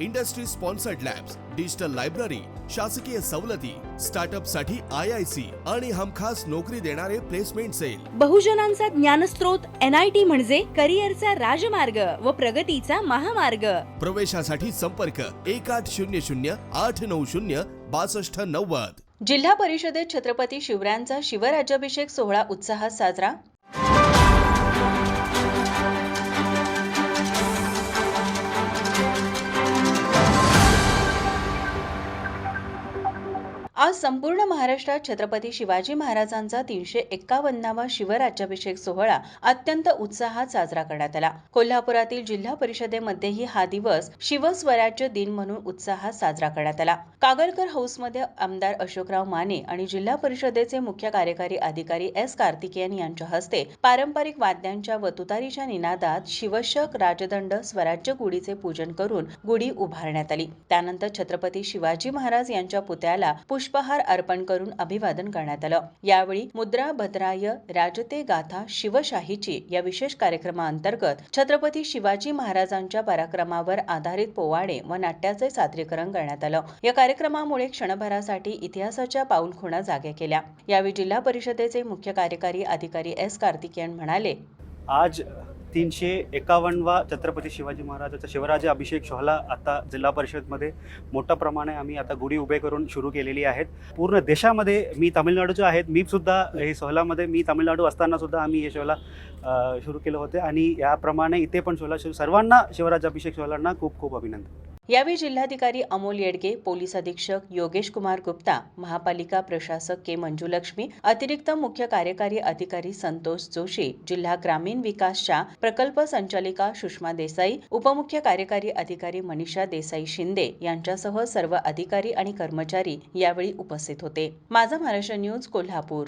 industry sponsored labs digital library शासकीय सवलती स्टार्टअपसाठी I I C आणि हमखास नोकरी देणारे प्लेसमेंट सेल. बहुजनांचा ज्ञानस्रोत एन आय टी म्हणजे करिअरचा राजमार्ग व प्रगतीचा महामार्ग. प्रवेशासाठी संपर्क एक आठ शून्य शून्य आठ नऊ शून्य बासष्ट नव्वद. जिल्हा परिषदेत छत्रपती शिवरायांचा शिवराज्याभिषेक सोहळा उत्साहात साजरा? आज संपूर्ण महाराष्ट्रात छत्रपती शिवाजी महाराजांचा तीनशे एक्कावन्नावा शिवराज्याभिषेक सोहळा अत्यंत उत्साहात साजरा करण्यात आला. कोल्हापुरातील जिल्हा परिषदेमध्येही हा दिवस शिवस्वराज्य दिन म्हणून उत्साहात साजरा करण्यात आला. कागलकर हाऊसमध्ये आमदार अशोकराव माने आणि जिल्हा परिषदेचे मुख्य कार्यकारी अधिकारी एस कार्तिकेयन यांच्या हस्ते पारंपरिक वाद्यांच्या व तुतारीच्या निनादात शिवशक राजदंड स्वराज्य गुढीचे पूजन करून गुढी उभारण्यात आली. त्यानंतर छत्रपती शिवाजी महाराज यांच्या पुतळ्याला पुष्पहार अर्पण करून अभिवादन करण्यात आलं. यावेळी मुद्रा भद्राय राजते गाथा शिवशाहीची या विशेष कार्यक्रमाअंतर्गत छत्रपती शिवाजी महाराजांच्या पराक्रमावर आधारित पोवाडे व नाट्याचे सादरीकरण करण्यात आलं. या कार्यक्रमामुळे क्षणभरासाठी इतिहासाच्या पाऊलखुणा जाग्या केल्या. यावेळी जिल्हा परिषदेचे मुख्य कार्यकारी अधिकारी एस कार्तिकेयन म्हणाले आज तीनशे एकावन्नवा छत्रपती शिवाजी महाराजाचा शिवराज अभिषेक सोहळा आता जिल्हा परिषदमध्ये मोठ्या प्रमाणे आम्ही आता गुढी उभे करून सुरू केलेली आहेत. पूर्ण देशामध्ये मी तामिळनाडूचे आहेत मी सुद्धा हे सोहळ्यामध्ये मी तामिळनाडू असताना सुद्धा आम्ही हे सोहळा सुरू केलं होते. आणि याप्रमाणे इथे पण सोहळा सर्वांना शिवराज अभिषेक सोहळ्यांना खूप खूप अभिनंदन. यावेळी जिल्हाधिकारी अमोल येडगे पोलीस अधीक्षक योगेश कुमार गुप्ता महापालिका प्रशासक के मंजुलक्ष्मी अतिरिक्त मुख्य कार्यकारी अधिकारी संतोष जोशी जिल्हा ग्रामीण विकासच्या प्रकल्प संचालिका सुषमा देसाई उपमुख्य कार्यकारी अधिकारी मनीषा देसाई शिंदे यांच्यासह सर्व अधिकारी आणि कर्मचारी यावेळी उपस्थित होते. माझा महाराष्ट्र न्यूज कोल्हापूर.